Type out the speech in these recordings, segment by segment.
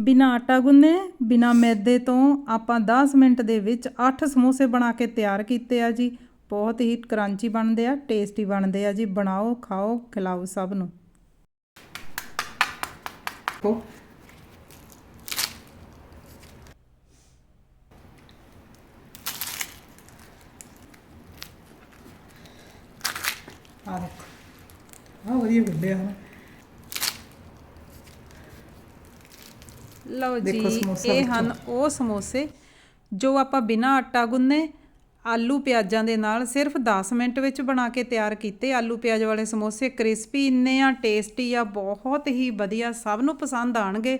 ਬਿਨਾ ਆਟਾ ਗੁੰਨੇ, ਬਿਨਾ ਮੈਦੇ ਤੋਂ ਆਪਾਂ 10 ਮਿੰਟ ਦੇ ਵਿੱਚ 8 ਸਮੋਸੇ ਬਣਾ ਕੇ ਤਿਆਰ ਕੀਤੇ ਆ ਜੀ। ਬਹੁਤ ਹੀ ਕਰੰਚੀ ਬਣਦੇ ਆ, ਟੇਸਟੀ ਬਣਦੇ ਆ ਜੀ। ਬਣਾਓ, ਖਾਓ, ਖਿਲਾਓ ਸਭ ਨੂੰ। ਆ ਦੇਖੋ। ਆ ਵਧੀਆ ਗੁੱਲੇ ਆ ਲਓ ਜੀ ਇਹ। ਹਨ ਉਹ ਸਮੋਸੇ ਜੋ ਆਪਾਂ ਬਿਨਾਂ ਆਟਾ ਗੁੰਨੇ ਆਲੂ ਪਿਆਜ਼ਾਂ ਦੇ ਨਾਲ ਸਿਰਫ 10 ਮਿੰਟ ਵਿੱਚ ਬਣਾ ਕੇ ਤਿਆਰ ਕੀਤੇ। ਆਲੂ ਪਿਆਜ਼ ਵਾਲੇ ਸਮੋਸੇ ਕ੍ਰਿਸਪੀ ਇੰਨੇ ਆ ਟੇਸਟੀ ਆ ਬਹੁਤ ਹੀ ਵਧੀਆ ਸਭ ਨੂੰ ਪਸੰਦ ਆਣਗੇ।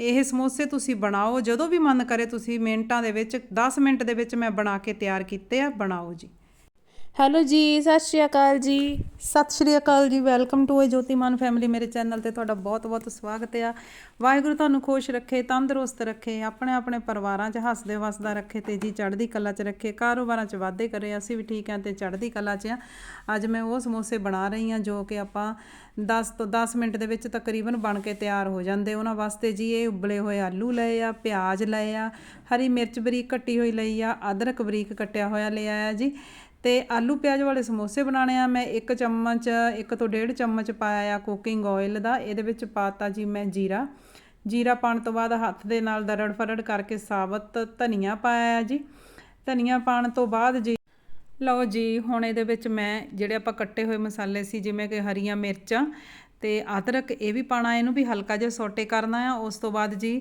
ਇਹ ਸਮੋਸੇ ਤੁਸੀਂ ਬਣਾਓ ਜਦੋਂ ਵੀ ਮਨ ਕਰੇ ਤੁਸੀਂ ਮਿੰਟਾਂ ਦੇ ਵਿੱਚ 10 ਮਿੰਟ ਦੇ ਵਿੱਚ ਮੈਂ ਬਣਾ ਕੇ ਤਿਆਰ ਕੀਤੇ ਆ ਬਣਾਓ ਜੀ। ਹੈਲੋ ਜੀ, ਸਤਿ ਸ਼੍ਰੀ ਅਕਾਲ ਜੀ। ਸਤਿ ਸ਼੍ਰੀ ਅਕਾਲ ਜੀ, welcome to a Jotiman family, ਮੇਰੇ ਚੈਨਲ ਤੇ ਤੁਹਾਡਾ ਬਹੁਤ-ਬਹੁਤ ਸਵਾਗਤ ਆ। ਵਾਹਿਗੁਰੂ ਤੁਹਾਨੂੰ ਖੁਸ਼ ਰੱਖੇ, ਤੰਦਰੁਸਤ ਰੱਖੇ, ਆਪਣੇ ਆਪਣੇ ਪਰਿਵਾਰਾਂ 'ਚ ਹੱਸਦੇ ਵਸਦਾ ਰੱਖੇ ਤੇ ਜੀ ਚੜ੍ਹਦੀ ਕਲਾ 'ਚ ਰੱਖੇ, ਕਾਰੋਬਾਰਾਂ 'ਚ ਵਾਧੇ ਕਰੇ, ਅਸੀਂ ਵੀ ਠੀਕ ਹਾਂ ਤੇ ਚੜ੍ਹਦੀ ਕਲਾ 'ਚ ਆ। ਅੱਜ ਮੈਂ ਉਹ ਸਮੋਸੇ ਬਣਾ ਰਹੀ ਹਾਂ ਜੋ ਕਿ ਆਪਾਂ 10 ਤੋਂ 10 ਮਿੰਟ ਦੇ ਵਿੱਚ ਤਕਰੀਬਨ ਬਣ ਕੇ ਤਿਆਰ ਹੋ ਜਾਂਦੇ। ਉਹਨਾਂ ਵਾਸਤੇ ਜੀ ਇਹ ਉਬਲੇ ਹੋਏ ਆਲੂ ਲਏ ਆ, ਪਿਆਜ਼ ਲਏ ਆ, ਹਰੀ ਮਿਰਚ ਬਰੀਕ ਕੱਟੀ ਹੋਈ ਲਈ ਆ, ਅਦਰਕ ਬਰੀਕ ਕੱਟਿਆ ਹੋਇਆ ਲਿਆ ਆ ਜੀ। ਤੇ ਆਲੂ ਪਿਆਜ਼ ਵਾਲੇ ਸਮੋਸੇ ਬਣਾਣੇ ਆ। ਮੈਂ ਇੱਕ ਚਮਚ, ਇੱਕ ਤੋਂ ਡੇਢ ਚਮਚ ਪਾਇਆ ਆ ਕੁਕਿੰਗ ਆਇਲ ਦਾ। ਇਹਦੇ ਵਿੱਚ ਪਾਤਾ ਜੀ ਮੈਂ ਜੀਰਾ। ਜੀਰਾ ਪਾਣ ਤੋਂ ਬਾਅਦ ਹੱਥ ਦੇ ਨਾਲ ਦਰੜ ਫਰੜ ਕਰਕੇ ਸਾਬਤ ਧਨੀਆ ਪਾਇਆ ਆ ਜੀ। ਧਨੀਆ ਪਾਣ ਤੋਂ ਬਾਅਦ ਜੀ ਲਓ ਜੀ, ਹੁਣ ਇਹਦੇ ਵਿੱਚ ਮੈਂ ਜਿਹੜੇ ਆਪਾਂ ਕੱਟੇ ਹੋਏ ਮਸਾਲੇ ਸੀ, ਜਿਵੇਂ ਕਿ ਹਰੀਆਂ ਮਿਰਚਾਂ ਤੇ ਅਦਰਕ ਇਹ ਵੀ ਪਾਣਾ ਇਹਨੂੰ ਵੀ ਹਲਕਾ ਜਿਹਾ ਸੋਟੇ ਕਰਨਾ ਆ। ਉਸ ਤੋਂ ਬਾਅਦ ਜੀ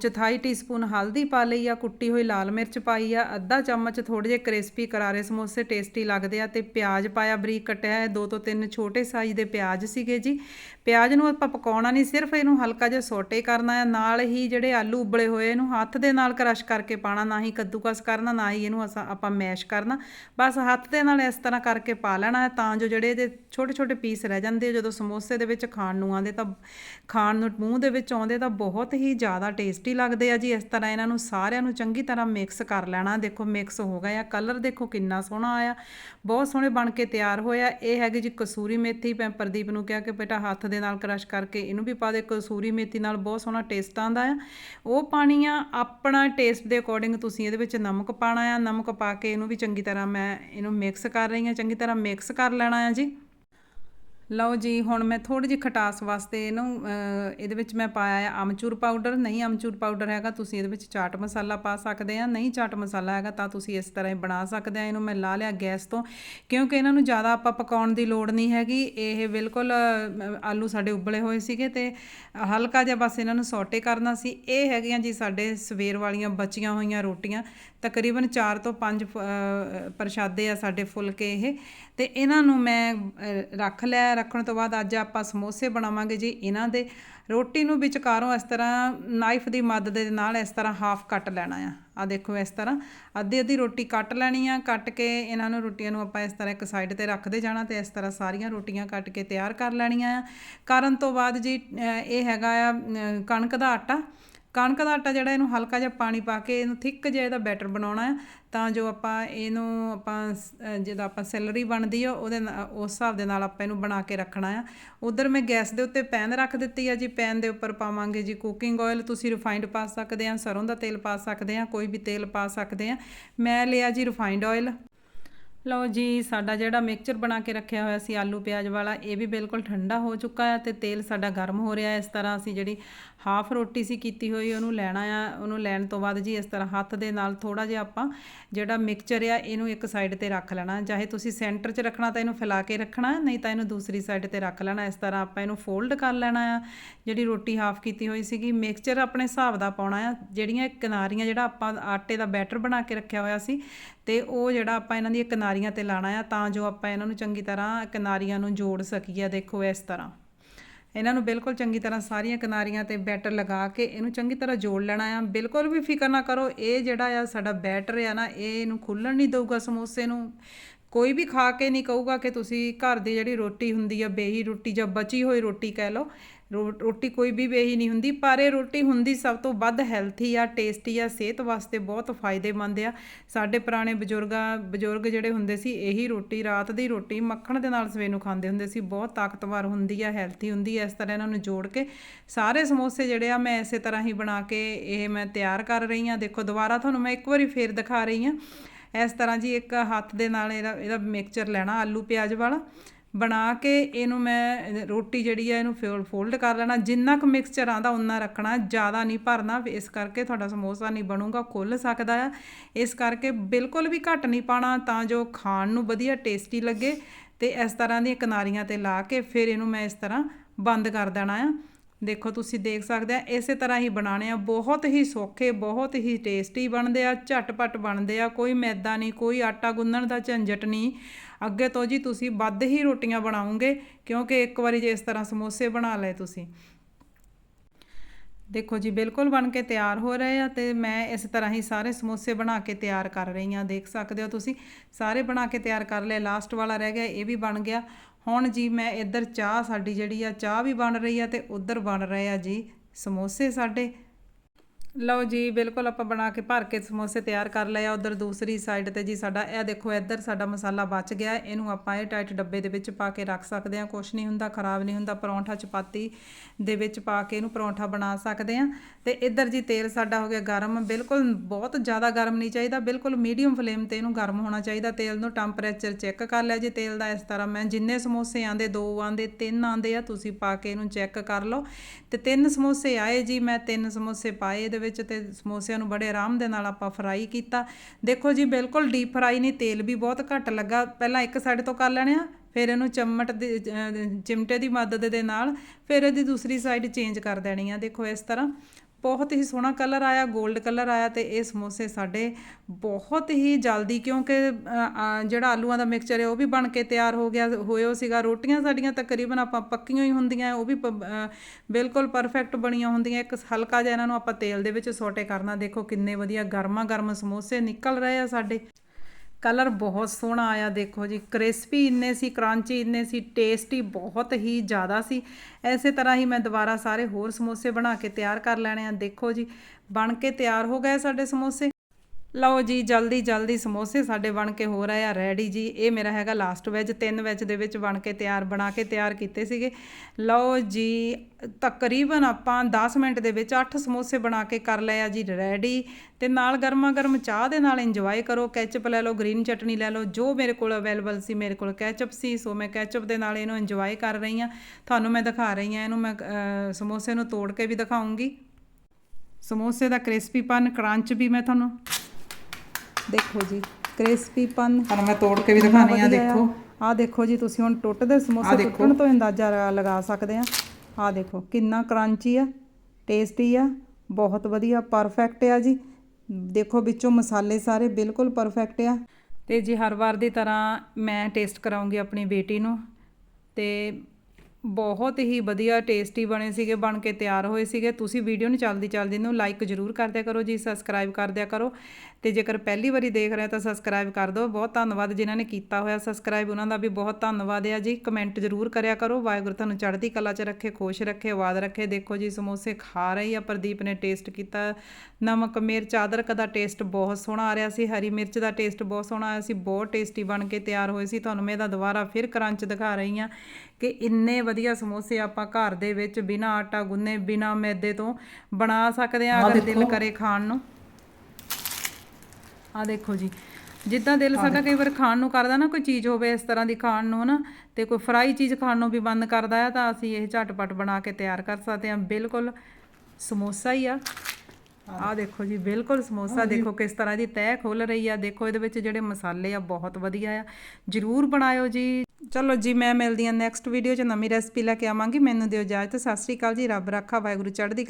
ਚੌਥਾਈ ਟੀਸਪੂਨ ਹਲਦੀ ਪਾ ਲਈ ਆ ਕੁੱਟੀ ਹੋਈ ਲਾਲ ਮਿਰਚ ਪਾਈ ਆ ਅੱਧਾ ਚਮਚ ਥੋੜੇ ਜਿਹੇ ਕ੍ਰਿਸਪੀ ਕਰਾਰੇ ਸਮੋਸੇ ਟੇਸਟੀ ਲੱਗਦੇ ਆ ਤੇ ਪਿਆਜ਼ ਪਾਇਆ ਬਰੀਕ ਕੱਟਿਆ ਹੈ ਦੋ ਤੋਂ ਤਿੰਨ ਛੋਟੇ ਸਾਈਜ਼ ਦੇ ਪਿਆਜ਼ ਸੀਗੇ ਜੀ। ਪਿਆਜ਼ ਨੂੰ ਆਪਾਂ ਪਕਾਉਣਾ ਨਹੀਂ ਸਿਰਫ ਇਹਨੂੰ ਹਲਕਾ ਜਿਹਾ ਸੋਟੇ ਕਰਨਾ ਆ ਨਾਲ ਹੀ ਜਿਹੜੇ ਆਲੂ ਉਬਲੇ ਹੋਏ ਇਹਨੂੰ ਹੱਥ ਦੇ ਨਾਲ ਕ੍ਰਸ਼ ਕਰਕੇ ਪਾਣਾ ਨਾ ਹੀ ਕੱਦੂਕਸ ਕਰਨਾ ਨਾ ਹੀ ਇਹਨੂੰ ਅਸਾਂ ਆਪਾਂ ਮੈਸ਼ ਕਰਨਾ। ਬਸ ਹੱਥ ਦੇ ਨਾਲ ਇਸ ਤਰ੍ਹਾਂ ਕਰਕੇ ਪਾ ਲੈਣਾ ਤਾਂ ਜੋ ਜਿਹੜੇ ਇਹਦੇ ਛੋਟੇ ਛੋਟੇ ਪੀਸ ਰਹਿ ਜਾਂਦੇ ਆ, ਜਦੋਂ ਸਮੋਸੇ ਦੇ ਵਿੱਚ ਖਾਣ ਨੂੰ ਆਉਂਦੇ ਤਾਂ ਖਾਣ ਨੂੰ ਮੂੰਹ ਦੇ ਵਿੱਚ ਆਉਂਦੇ ਤਾਂ ਬਹੁਤ ਹੀ ਜ਼ਿਆਦਾ ਟੇਸਟੀ ਲੱਗਦੇ ਆ ਜੀ। ਇਸ ਤਰ੍ਹਾਂ ਇਹਨਾਂ ਨੂੰ ਸਾਰਿਆਂ ਨੂੰ ਚੰਗੀ ਤਰ੍ਹਾਂ ਮਿਕਸ ਕਰ ਲੈਣਾ। ਦੇਖੋ ਮਿਕਸ ਹੋ ਗਿਆ ਕਲਰ ਦੇਖੋ ਕਿੰਨਾ ਸੋਹਣਾ ਆਇਆ। ਬਹੁਤ ਸੋਹਣੇ ਬਣ ਕੇ ਤਿਆਰ ਹੋਇਆ। ਇਹ ਹੈਗੀ ਜੀ ਕਸੂਰੀ ਮੇਥੀ। ਮੈਂ ਪ੍ਰਦੀਪ ਨੂੰ ਕਿਹਾ ਕਿ ਬੇਟਾ ਹੱਥ ਦੇ ਨਾਲ ਕ੍ਰਸ਼ ਕਰਕੇ ਇਹਨੂੰ ਵੀ ਪਾ ਦੇ। ਕਸੂਰੀ ਮੇਥੀ ਨਾਲ ਬਹੁਤ ਸੋਹਣਾ ਟੇਸਟ ਆਉਂਦਾ ਆ। ਉਹ ਪਾਣੀ ਆ ਆਪਣਾ ਟੇਸਟ ਦੇ ਅਕੋਰਡਿੰਗ ਤੁਸੀਂ ਇਹਦੇ ਵਿੱਚ ਨਮਕ ਪਾਣਾ ਆ। ਨਮਕ ਪਾ ਕੇ ਇਹਨੂੰ ਵੀ ਚੰਗੀ ਤਰ੍ਹਾਂ ਮੈਂ ਇਹਨੂੰ ਮਿਕਸ ਕਰ ਰਹੀ ਹਾਂ। ਚੰਗੀ ਤਰ੍ਹਾਂ ਮਿਕਸ ਕਰ ਲੈਣਾ ਆ ਜੀ। ਲਓ ਜੀ, ਹੁਣ ਮੈਂ ਥੋੜੀ ਜਿਹੀ ਖਟਾਸ ਵਾਸਤੇ ਇਹਨੂੰ ਇਹਦੇ ਵਿੱਚ ਮੈਂ ਪਾਇਆ ਆ ਅਮਚੂਰ ਪਾਊਡਰ ਨਹੀਂ ਅਮਚੂਰ ਪਾਊਡਰ ਹੈਗਾ, ਤੁਸੀਂ ਇਹਦੇ ਵਿੱਚ ਚਾਟ ਮਸਾਲਾ ਪਾ ਸਕਦੇ ਆ। ਨਹੀਂ ਚਾਟ ਮਸਾਲਾ ਹੈਗਾ, ਤਾਂ ਤੁਸੀਂ ਇਸ ਤਰ੍ਹਾਂ ਹੀ ਬਣਾ ਸਕਦੇ ਆ। ਇਹਨੂੰ ਮੈਂ ਲਾ ਲਿਆ ਗੈਸ ਤੋਂ, ਕਿਉਂਕਿ ਇਹਨਾਂ ਨੂੰ ਜ਼ਿਆਦਾ ਆਪਾਂ ਪਕਾਉਣ ਦੀ ਲੋੜ ਨਹੀਂ ਹੈਗੀ। ਇਹ ਬਿਲਕੁਲ ਆਲੂ ਸਾਡੇ ਉਬਲੇ ਹੋਏ ਸੀਗੇ ਤੇ ਹਲਕਾ ਜਿਹਾ ਬਸ ਇਹਨਾਂ ਨੂੰ ਸੌਟੇ ਕਰਨਾ ਸੀ। ਇਹ ਹੈਗੀਆਂ ਜੀ ਸਾਡੇ ਸਵੇਰ ਵਾਲੀਆਂ ਬਚੀਆਂ ਹੋਈਆਂ ਰੋਟੀਆਂ। ਤਕਰੀਬਨ 4 ਤੋਂ 5 ਪ੍ਰਸ਼ਾਦੇ ਆ ਸਾਡੇ ਫੁਲਕੇ ਇਹ। ਤੇ ਇਹਨਾਂ ਨੂੰ ਮੈਂ ਰੱਖ ਲਿਆ ਰੱਖਣ ਤੋਂ ਬਾਅਦ ਅੱਜ ਆਪਾਂ ਸਮੋਸੇ ਬਣਾਵਾਂਗੇ ਜੀ ਇਹਨਾਂ ਦੇ। ਰੋਟੀ ਨੂੰ ਵਿਚਕਾਰੋਂ ਇਸ ਤਰ੍ਹਾਂ ਨਾਈਫ ਦੀ ਮਦਦ ਦੇ ਨਾਲ ਇਸ ਤਰ੍ਹਾਂ ਹਾਫ ਕੱਟ ਲੈਣਾ ਆ। ਆ ਦੇਖੋ ਇਸ ਤਰ੍ਹਾਂ ਅੱਧੀ ਅੱਧੀ ਰੋਟੀ ਕੱਟ ਲੈਣੀ ਆ, ਕੱਟ ਕੇ ਇਹਨਾਂ ਨੂੰ ਰੋਟੀਆਂ ਨੂੰ ਆਪਾਂ ਇਸ ਤਰ੍ਹਾਂ ਇੱਕ ਸਾਈਡ ਤੇ ਰੱਖਦੇ ਜਾਣਾ ਤੇ ਇਸ ਤਰ੍ਹਾਂ ਸਾਰੀਆਂ ਰੋਟੀਆਂ ਕੱਟ ਕੇ ਤਿਆਰ ਕਰ ਲੈਣੀਆਂ ਆ। ਕਰਨ ਤੋਂ ਬਾਅਦ ਜੀ ਇਹ ਹੈਗਾ ਆ ਕਣਕ ਦਾ ਆਟਾ। ਕਣਕ ਦਾ ਆਟਾ ਜਿਹੜਾ ਇਹਨੂੰ ਹਲਕਾ ਜਿਹਾ ਪਾਣੀ ਪਾ ਕੇ ਇਹਨੂੰ ਥਿੱਕ ਜਿਹਾ ਇਹਦਾ ਬੈਟਰ ਬਣਾਉਣਾ ਹੈ, ਤਾਂ ਜੋ ਆਪਾਂ ਇਹਨੂੰ ਆਪਾਂ ਸ- ਜਦੋਂ ਆਪਾਂ ਸੈਲਰੀ ਬਣਦੀ ਆ, ਉਹਦੇ ਉਸ ਹਿਸਾਬ ਦੇ ਨਾਲ ਆਪਾਂ ਇਹਨੂੰ ਬਣਾ ਕੇ ਰੱਖਣਾ ਆ। ਉਧਰ ਮੈਂ ਗੈਸ ਦੇ ਉੱਤੇ ਪੈਨ ਰੱਖ ਦਿੱਤੀ ਆ ਜੀ, ਪੈਨ ਦੇ ਉੱਪਰ ਪਾਵਾਂਗੇ ਜੀ ਕੁਕਿੰਗ ਆਇਲ ਤੁਸੀਂ ਰਿਫਾਈਨਡ ਪਾ ਸਕਦੇ ਆ, ਸਰੋਂ ਦਾ ਤੇਲ ਪਾ ਸਕਦੇ ਆ, ਕੋਈ ਵੀ ਤੇਲ ਪਾ ਸਕਦੇ ਆ। ਮੈਂ ਲਿਆ ਜੀ ਰਿਫਾਈਨਡ ਆਇਲ ਲਓ ਜੀ, ਸਾਡਾ ਜਿਹੜਾ ਮਿਕਸਚਰ ਬਣਾ ਕੇ ਰੱਖਿਆ ਹੋਇਆ ਸੀ ਆਲੂ ਪਿਆਜ਼ ਵਾਲਾ, ਇਹ ਵੀ ਬਿਲਕੁਲ ਠੰਡਾ ਹੋ ਚੁੱਕਾ ਹੈ ਤੇ ਤੇਲ ਸਾਡਾ ਗਰਮ ਹੋ ਰਿਹਾ ਇਸ ਤਰ੍ਹਾਂ ਅਸੀਂ ਜਿਹੜੀ ਹਾਫ ਰੋਟੀ ਸੀ ਕੀਤੀ ਹੋਈ, ਉਹਨੂੰ ਲੈਣਾ ਆ ਉਹਨੂੰ ਲੈਣ ਤੋਂ ਬਾਅਦ ਜੀ ਇਸ ਤਰ੍ਹਾਂ ਹੱਥ ਦੇ ਨਾਲ ਥੋੜਾ ਜਿਹਾ ਆਪਾਂ ਜਿਹੜਾ ਮਿਕਸਚਰ ਆ, ਇਹਨੂੰ ਇੱਕ ਸਾਈਡ ਤੇ ਰੱਖ ਲੈਣਾ। ਚਾਹੇ ਤੁਸੀਂ ਸੈਂਟਰ 'ਚ ਰੱਖਣਾ ਤਾਂ ਇਹਨੂੰ ਫੈਲਾ ਕੇ ਰੱਖਣਾ, ਨਹੀਂ ਤਾਂ ਇਹਨੂੰ ਦੂਸਰੀ ਸਾਈਡ ਤੇ ਰੱਖ ਲੈਣਾ। ਇਸ ਤਰ੍ਹਾਂ ਆਪਾਂ ਇਹਨੂੰ ਫੋਲਡ ਕਰ ਲੈਣਾ ਆ। ਜਿਹੜੀ ਰੋਟੀ ਹਾਫ ਕੀਤੀ ਹੋਈ ਸੀਗੀ ਮਿਕਸਚਰ ਆਪਣੇ ਹਿਸਾਬ ਦਾ ਪਾਉਣਾ ਆ। ਜਿਹੜੀਆਂ ਕਿਨਾਰੀਆਂ ਜਿਹੜਾ ਆਪਾਂ ਆਟੇ ਦਾ ਬੈਟਰ ਬਣਾ ਕੇ ਰੱਖਿਆ ਹੋਇਆ ਸੀ, ਤੇ ਉਹ ਜਿਹੜਾ ਆਪਾਂ ਇਹਨਾਂ ਦੀਆਂ ਕਿਨਾਰੀਆਂ ਤੇ ਲਾਣਾ ਆ ਤਾਂ ਜੋ ਆਪਾਂ ਇਹਨਾਂ ਨੂੰ ਚੰਗੀ ਤਰ੍ਹਾਂ ਕਿਨਾਰੀਆਂ ਨੂੰ ਜੋੜ ਸਕੀਏ, ਦੇਖੋ ਇਸ ਤਰ੍ਹਾਂ। ਇਹਨਾਂ ਨੂੰ ਬਿਲਕੁਲ ਚੰਗੀ ਤਰ੍ਹਾਂ ਸਾਰੀਆਂ ਕਿਨਾਰੀਆਂ ਤੇ ਬੈਟਰ ਲਗਾ ਕੇ ਇਹਨੂੰ ਚੰਗੀ ਤਰ੍ਹਾਂ ਜੋੜ ਲੈਣਾ ਆ। ਬਿਲਕੁਲ ਵੀ ਫਿਕਰ ਨਾ ਕਰੋ, ਇਹ ਜਿਹੜਾ ਆ ਸਾਡਾ ਬੈਟਰ ਆ ਨਾ, ਇਹ ਇਹਨੂੰ ਖੁੱਲਣ ਨਹੀਂ ਦਊਗਾ ਸਮੋਸੇ ਨੂੰ। ਕੋਈ ਵੀ ਖਾ ਕੇ ਨਹੀਂ ਕਹੂਗਾ ਕਿ ਤੁਸੀਂ ਘਰ ਦੀ ਜਿਹੜੀ ਰੋਟੀ ਹੁੰਦੀ ਆ, ਬੇਹੀ ਰੋਟੀ ਜਾਂ ਬਚੀ ਹੋਈ ਰੋਟੀ ਕਹਿ ਲਓ ਰੋਟੀ ਕੋਈ ਵੀ ਵੇਹੀ ਨਹੀਂ ਹੁੰਦੀ, ਪਰ ਇਹ ਰੋਟੀ ਹੁੰਦੀ ਸਭ ਤੋਂ ਵੱਧ ਹੈਲਥੀ ਆ ਟੇਸਟੀ ਆ, ਸਿਹਤ ਵਾਸਤੇ ਬਹੁਤ ਫਾਇਦੇਮੰਦ ਆ। ਸਾਡੇ ਪੁਰਾਣੇ ਬਜ਼ੁਰਗਾਂ, ਬਜ਼ੁਰਗ ਜਿਹੜੇ ਹੁੰਦੇ ਸੀ, ਇਹੀ ਰੋਟੀ ਰਾਤ ਦੀ ਰੋਟੀ ਮੱਖਣ ਦੇ ਨਾਲ ਸਵੇਰ ਨੂੰ ਖਾਂਦੇ ਹੁੰਦੇ ਸੀ। ਬਹੁਤ ਤਾਕਤਵਰ ਹੁੰਦੀ ਆ ਹੈਲਥੀ ਹੁੰਦੀ ਆ, ਇਸ ਤਰ੍ਹਾਂ ਇਹਨਾਂ ਨੂੰ ਜੋੜ ਕੇ। ਸਾਰੇ ਸਮੋਸੇ ਜਿਹੜੇ ਆ, ਮੈਂ ਇਸੇ ਤਰ੍ਹਾਂ ਹੀ ਬਣਾ ਕੇ ਇਹ ਮੈਂ ਤਿਆਰ ਕਰ ਰਹੀ ਆ। ਦੇਖੋ, ਦੁਬਾਰਾ ਤੁਹਾਨੂੰ ਮੈਂ ਇੱਕ ਵਾਰੀ ਫੇਰ ਦਿਖਾ ਰਹੀ ਆ। ਇਸ ਤਰ੍ਹਾਂ ਜੀ ਇੱਕ ਹੱਥ ਦੇ ਨਾਲ ਇਹਦਾ ਇਹਦਾ ਮਿਕਸਚਰ ਲੈਣਾ, ਆਲੂ ਪਿਆਜ਼ ਵਾਲਾ। ਬਣਾ ਕੇ ਇਹਨੂੰ ਮੈਂ, ਰੋਟੀ ਜਿਹੜੀ ਆ ਇਹਨੂੰ ਫੋਲਡ ਕਰ ਲੈਣਾ। ਜਿੰਨਾ ਕੁ ਮਿਕਸਚਰ ਆਂਦਾ ਉਨਾ ਰੱਖਣਾ। ਜ਼ਿਆਦਾ ਨਹੀਂ ਭਰਨਾ। ਇਸ ਕਰਕੇ ਤੁਹਾਡਾ ਸਮੋਸਾ ਨਹੀਂ ਬਣੂਗਾ, ਖੁੱਲ ਸਕਦਾ ਆ। ਇਸ ਕਰਕੇ ਬਿਲਕੁਲ ਵੀ ਘੱਟ ਨਹੀਂ ਪਾਣਾ, ਤਾਂ ਜੋ ਖਾਣ ਨੂੰ ਵਧੀਆ ਟੇਸਟੀ ਲੱਗੇ। ਤੇ ਇਸ ਤਰ੍ਹਾਂ ਦੀਆਂ ਕਿਨਾਰੀਆਂ ਤੇ ਲਾ ਕੇ ਫਿਰ ਇਹਨੂੰ ਮੈਂ ਇਸ ਤਰ੍ਹਾਂ ਬੰਦ ਕਰ ਦੇਣਾ ਆ। ਦੇਖੋ ਤੁਸੀਂ ਦੇਖ ਸਕਦੇ ਆ, ਇਸੇ ਤਰ੍ਹਾਂ ਹੀ ਬਣਾਣੇ ਆ। ਬਹੁਤ ਹੀ ਸੌਖੇ, ਬਹੁਤ ਹੀ ਟੇਸਟੀ ਬਣਦੇ ਆ, ਝਟਪਟ ਬਣਦੇ ਆ। ਕੋਈ ਮੈਦਾ ਨਹੀਂ, ਕੋਈ ਆਟਾ ਗੁੰਨਣ ਦਾ ਝੰਜਟ ਨਹੀਂ। ਅੱਗੇ ਤੋਂ ਜੀ ਤੁਸੀਂ ਵੱਧ ਹੀ ਰੋਟੀਆਂ ਬਣਾਉਂਗੇ ਕਿਉਂਕਿ ਇੱਕ ਵਾਰੀ ਜੇ ਇਸ ਤਰ੍ਹਾਂ ਸਮੋਸੇ ਬਣਾ ਲਏ ਤੁਸੀਂ। ਦੇਖੋ ਜੀ, ਬਿਲਕੁਲ ਬਣ ਕੇ ਤਿਆਰ ਹੋ ਰਹੇ ਆ ਤੇ ਮੈਂ ਇਸ ਤਰ੍ਹਾਂ ਹੀ ਸਾਰੇ ਸਮੋਸੇ ਬਣਾ ਕੇ ਤਿਆਰ ਕਰ ਰਹੀ ਆ ਦੇਖ ਸਕਦੇ ਹੋ ਤੁਸੀਂ, ਸਾਰੇ ਬਣਾ ਕੇ ਤਿਆਰ ਕਰ ਲਏ। ਲਾਸਟ ਵਾਲਾ ਰਹਿ ਗਿਆ, ਇਹ ਵੀ ਬਣ ਗਿਆ। ਹੁਣ ਜੀ ਮੈਂ ਇੱਧਰ ਚਾਹ ਸਾਡੀ ਜਿਹੜੀ ਆ, ਚਾਹ ਵੀ ਬਣ ਰਹੀ ਆ ਤੇ ਉੱਧਰ ਬਣ ਰਹੇ ਆ ਜੀ ਸਮੋਸੇ ਸਾਡੇ। ਲਓ ਜੀ, ਬਿਲਕੁਲ ਆਪਾਂ ਬਣਾ ਕੇ ਭਰ ਕੇ ਸਮੋਸੇ ਤਿਆਰ ਕਰ ਲਏ ਆ। ਉਧਰ ਦੂਸਰੀ ਸਾਈਡ ਤੇ ਜੀ ਸਾਡਾ, ਇਹ ਦੇਖੋ ਇੱਧਰ ਸਾਡਾ ਮਸਾਲਾ ਬਚ ਗਿਆ। ਇਹਨੂੰ ਆਪਾਂ ਇਹ ਟਾਈਟ ਡੱਬੇ ਦੇ ਵਿੱਚ ਪਾ ਕੇ ਰੱਖ ਸਕਦੇ ਆ। ਕੁਛ ਨਹੀਂ ਹੁੰਦਾ, ਖਰਾਬ ਨਹੀਂ ਹੁੰਦਾ। ਪਰੌਂਠਾ ਚਪਾਤੀ ਦੇ ਵਿੱਚ ਪਾ ਕੇ ਇਹਨੂੰ ਪਰੌਂਠਾ ਬਣਾ ਸਕਦੇ ਆ। ਤੇ ਇੱਧਰ ਜੀ ਤੇਲ ਸਾਡਾ ਹੋ ਗਿਆ ਗਰਮ। ਬਿਲਕੁਲ ਬਹੁਤ ਜ਼ਿਆਦਾ ਗਰਮ ਨਹੀਂ ਚਾਹੀਦਾ। ਬਿਲਕੁਲ ਮੀਡੀਅਮ ਫਲੇਮ ਤੇ ਇਹਨੂੰ ਗਰਮ ਹੋਣਾ ਚਾਹੀਦਾ। ਤੇਲ ਨੂੰ ਟੈਂਪਰੇਚਰ ਚੈੱਕ ਕਰ ਲਿਆ ਜੀ। ਤੇਲ ਦਾ ਇਸ ਤਰ੍ਹਾਂ ਮੈਂ ਜਿੰਨੇ ਸਮੋਸੇ ਆਂਦੇ, ਦੋ ਆਂਦੇ, ਤਿੰਨ ਆਂਦੇ ਆ, ਤੁਸੀਂ ਪਾ ਕੇ ਇਹਨੂੰ ਚੈੱਕ ਕਰ ਲਓ। ਤੇ ਤਿੰਨ ਸਮੋਸੇ ਆਏ ਜੀ। ਮੈਂ ਤਿੰਨ ਸਮੋਸੇ ਪਾਏ। ਇਹਦੇ ਵਿੱਚ ਤੇ ਸਮੋਸਿਆਂ ਨੂੰ ਬੜੇ ਆਰਾਮ ਦੇ ਨਾਲ ਆਪਾਂ ਫਰਾਈ ਕੀਤਾ। ਦੇਖੋ ਜੀ, ਬਿਲਕੁਲ ਡੀਪ ਫਰਾਈ ਨਹੀਂ, ਤੇਲ ਵੀ ਬਹੁਤ ਘੱਟ ਲੱਗਾ। ਪਹਿਲਾਂ ਇੱਕ ਸਾਈਡ ਤੋਂ ਕਰ ਲੈਣੇ ਆ, ਫਿਰ ਇਹਨੂੰ ਚਮਟ ਦੇ ਚਿਮਟੇ ਦੀ ਮਦਦ ਦੇ ਨਾਲ, ਫਿਰ ਇਹਦੀ ਦੂਸਰੀ ਸਾਈਡ ਚੇਂਜ ਕਰ ਦੇਣੀ ਆ। ਦੇਖੋ ਇਸ ਤਰ੍ਹਾਂ ਬਹੁਤ ਹੀ ਸੋਹਣਾ ਕਲਰ ਆਇਆ 골ਡ ਕਲਰ ਆਇਆ ਤੇ ਇਹ ਸਮੋਸੇ ਸਾਡੇ ਬਹੁਤ ਹੀ ਜਲਦੀ ਕਿਉਂਕਿ ਜਿਹੜਾ ਆਲੂਆਂ ਦਾ ਮਿਕਸਚਰ ਹੈ ਉਹ ਵੀ ਬਣ ਕੇ ਤਿਆਰ ਹੋ ਗਿਆ ਹੋਇਓ ਸੀਗਾ। ਰੋਟੀਆਂ ਸਾਡੀਆਂ ਤਕਰੀਬਨ ਆਪਾਂ ਪੱਕੀਆਂ ਹੀ ਹੁੰਦੀਆਂ, ਉਹ ਵੀ ਪ- ਬਿਲਕੁਲ ਪਰਫੈਕਟ ਬਣੀਆਂ ਹੁੰਦੀਆਂ। ਇੱਕ ਹਲਕਾ ਜਿਹਾ ਇਹਨਾਂ ਨੂੰ ਆਪਾਂ ਤੇਲ ਦੇ ਵਿੱਚ ਸੋਟੇ ਕਰਨਾ, ਦੇਖੋ ਕਿੰਨੇ ਵਧੀਆ ਗਰਮਾ ਗਰਮ ਸਮੋਸੇ ਨਿਕਲ ਰਹੇ ਆ ਸਾਡੇ। ਕਲਰ ਬਹੁਤ ਸੋਹਣਾ ਆਇਆ, ਦੇਖੋ ਜੀ। ਕ੍ਰਿਸਪੀ ਇੰਨੇ ਸੀ, ਕ੍ਰਾਂਚੀ ਇੰਨੇ ਸੀ, ਟੇਸਟੀ ਬਹੁਤ ਹੀ ਜ਼ਿਆਦਾ ਸੀ। ਐਸੇ ਤਰ੍ਹਾਂ ਹੀ ਮੈਂ ਦੁਬਾਰਾ ਸਾਰੇ ਹੋਰ ਸਮੋਸੇ ਬਣਾ ਕੇ ਤਿਆਰ ਕਰ ਲੈਣੇ ਆ। ਦੇਖੋ ਜੀ, ਬਣ ਕੇ ਤਿਆਰ ਹੋ ਗਏ ਸਾਡੇ ਸਮੋਸੇ। ਲਓ ਜੀ, ਜਲਦੀ ਜਲਦੀ ਸਮੋਸੇ ਸਾਡੇ ਬਣ ਕੇ ਹੋ ਰਹੇ ਆ ਰੈਡੀ ਜੀ। ਇਹ ਮੇਰਾ ਹੈਗਾ ਲਾਸਟ ਵੈਜ ਤਿੰਨ ਵੈਜ ਦੇ ਵਿੱਚ ਬਣ ਕੇ ਤਿਆਰ, ਬਣਾ ਕੇ ਤਿਆਰ ਕੀਤੇ ਸੀਗੇ। ਲਓ ਜੀ, ਤਕਰੀਬਨ ਆਪਾਂ 10 ਮਿੰਟ ਦੇ ਵਿੱਚ 8 ਸਮੋਸੇ ਬਣਾ ਕੇ ਕਰ ਲਏ ਆ ਜੀ ਰੈਡੀ ਤੇ ਨਾਲ ਗਰਮਾ ਗਰਮ ਚਾਹ ਦੇ ਨਾਲ ਇੰਜੋਏ ਕਰੋ ਕੈਚਅਪ ਲੈ ਲਓ ਗ੍ਰੀਨ ਚਟਨੀ ਲੈ ਲਓ, ਜੋ ਮੇਰੇ ਕੋਲ ਅਵੇਲੇਬਲ ਸੀ, ਮੇਰੇ ਕੋਲ ਕੈਚਅਪ ਸੀ, ਸੋ ਮੈਂ ਕੈਚਅਪ ਦੇ ਨਾਲ ਇਹਨੂੰ ਇੰਜੋਏ ਕਰ ਰਹੀ ਆ ਤੁਹਾਨੂੰ ਮੈਂ ਦਿਖਾ ਰਹੀ ਆ ਇਹਨੂੰ, ਮੈਂ ਸਮੋਸੇ ਨੂੰ ਤੋੜ ਕੇ ਵੀ ਦਿਖਾਉਂਗੀ। ਸਮੋਸੇ ਦਾ ਕ੍ਰਿਸਪੀਪਨ ਕਰੰਚ ਵੀ ਮੈਂ ਤੁਹਾਨੂੰ ਦੇਖੋ ਜੀ ਕ੍ਰਿਸਪੀਪਨ ਤੁਹਾਨੂੰ ਮੈਂ ਤੋੜ ਕੇ ਵੀ ਦਿਖਾਣੀ ਆ ਦੇਖੋ। ਆ ਦੇਖੋ ਜੀ ਤੁਸੀਂ ਹੁਣ ਟੁੱਟਦੇ ਸਮੋਸੇ ਟੁੱਟਣ ਤੋਂ ਅੰਦਾਜ਼ਾ ਲਗਾ- ਲਗਾ ਸਕਦੇ ਆ। ਆ ਦੇਖੋ ਕਿੰਨਾ ਕਰੰਚੀ ਆ ਟੇਸਟੀ ਆ ਬਹੁਤ ਵਧੀਆ ਪਰਫੈਕਟ ਆ ਜੀ। ਦੇਖੋ ਵਿੱਚੋਂ ਮਸਾਲੇ ਸਾਰੇ ਬਿਲਕੁਲ ਪਰਫੈਕਟ ਆ। ਤੇ ਜੀ ਹਰ ਵਾਰ ਦੀ ਤਰ੍ਹਾਂ ਮੈਂ ਟੇਸਟ ਕਰਾਉਂਗੀ ਆਪਣੀ ਬੇਟੀ ਨੂੰ। ਤੇ ਬਹੁਤ ਹੀ ਵਧੀਆ ਟੇਸਟੀ ਬਣੇ ਸੀਗੇ, ਬਣ ਕੇ ਤਿਆਰ ਹੋਏ ਸੀਗੇ। ਤੁਸੀਂ ਵੀਡੀਓ ਨੂੰ ਚੱਲਦੀ ਚੱਲਦੀ ਨੂੰ ਲਾਈਕ ਜ਼ਰੂਰ ਕਰ ਦਿਆ ਕਰੋ ਜੀ ਸਬਸਕ੍ਰਾਈਬ ਕਰ ਦਿਆ ਕਰੋ। ਤੇ ਜੇਕਰ ਪਹਿਲੀ ਵਾਰੀ ਦੇਖ ਰਹੇ ਤਾਂ ਸਬਸਕ੍ਰਾਈਬ ਕਰ ਦਿਓ। ਬਹੁਤ ਧੰਨਵਾਦ ਜਿਨ੍ਹਾਂ ਨੇ ਕੀਤਾ ਹੋਇਆ ਸਬਸਕ੍ਰਾਈਬ ਉਹਨਾਂ ਦਾ ਵੀ ਬਹੁਤ ਧੰਨਵਾਦ ਹੈ ਜੀ। ਕਮੈਂਟ ਜ਼ਰੂਰ ਕਰਿਆ ਕਰੋ। ਵਾਹਿਗੁਰੂ ਤੁਹਾਨੂੰ ਚੜ੍ਹਦੀ ਕਲਾ 'ਚ ਰੱਖੇ, ਖੁਸ਼ ਰੱਖੇ, ਆਬਾਦ ਰੱਖੇ। ਦੇਖੋ ਜੀ, ਸਮੋਸੇ ਖਾ ਰਹੀ ਆ ਪ੍ਰਦੀਪ ਨੇ ਟੇਸਟ ਕੀਤਾ। ਨਮਕ, ਮਿਰਚ, ਅਦਰਕ ਦਾ ਟੇਸਟ ਬਹੁਤ ਸੋਹਣਾ ਆ ਰਿਹਾ ਸੀ। ਹਰੀ ਮਿਰਚ ਦਾ ਟੇਸਟ ਬਹੁਤ ਸੋਹਣਾ ਆਇਆ ਸੀ। ਬਹੁਤ ਟੇਸਟੀ ਬਣ ਕੇ ਤਿਆਰ ਹੋਏ ਸੀ। ਤੁਹਾਨੂੰ ਮੈਂ ਇਹਦਾ ਦੁਬਾਰਾ ਫਿਰ ਕਰੰਚ ਦਿਖਾ ਰਹੀ ਹਾਂ ਕਿ ਇੰਨੇ ਵਧੀਆ ਸਮੋਸੇ ਆਪਾਂ ਘਰ ਦੇ ਵਿੱਚ ਬਿਨਾ ਆਟਾ ਗੁੰਨੇ ਬਿਨਾ ਮੈਦੇ ਤੋਂ ਬਣਾ ਸਕਦੇ ਆ ਅਗਰ ਦਿਲ ਕਰੇ ਖਾਣ ਨੂੰ। ਆ ਦੇਖੋ ਜੀ। ਜਿੱਦਾਂ ਦਿਲ ਸਾਡਾ ਕਈ ਵਾਰ ਖਾਣ ਨੂੰ ਕਰਦਾ ਨਾ ਕੋਈ ਚੀਜ਼ ਹੋਵੇ ਇਸ ਤਰ੍ਹਾਂ ਦੀ ਖਾਣ ਨੂੰ ਨਾ ਤੇ ਕੋਈ ਫਰਾਈ ਚੀਜ਼ ਖਾਣ ਨੂੰ ਵੀ ਬੰਦ ਕਰਦਾ ਆ ਤਾਂ ਅਸੀਂ ਇਹ ਝਟਪਟ ਬਣਾ ਕੇ ਤਿਆਰ ਕਰ ਸਕਦੇ ਹਾਂ। ਬਿਲਕੁਲ ਸਮੋਸਾ ਹੀ ਆ। ਆ ਦੇਖੋ ਜੀ ਬਿਲਕੁਲ ਸਮੋਸਾ ਦੇਖੋ ਕਿਸ ਤਰ੍ਹਾਂ ਦੀ ਤਹਿ ਖੁੱਲ ਰਹੀ ਆ। ਦੇਖੋ ਇਹਦੇ ਵਿੱਚ ਜਿਹੜੇ ਮਸਾਲੇ ਆ ਬਹੁਤ ਵਧੀਆ ਆ। ਜਰੂਰ ਬਣਾਇਓ ਜੀ। ਚਲੋ ਜੀ, ਮੈਂ ਮਿਲਦੀ ਹਾਂ ਨੈਕਸਟ ਵੀਡੀਓ 'ਚ। ਨਵੀਂ ਰੈਸਪੀ ਲੈ ਕੇ ਆਵਾਂਗੀ। ਮੈਨੂੰ ਦਿਓ ਇਜਾਜ਼ਤ। ਸਤਿ ਸ਼੍ਰੀ ਅਕਾਲ ਜੀ। ਰੱਬ ਰੱਖਾ। ਵਾਹਿਗੁਰੂ ਚੜ੍ਹਦੀ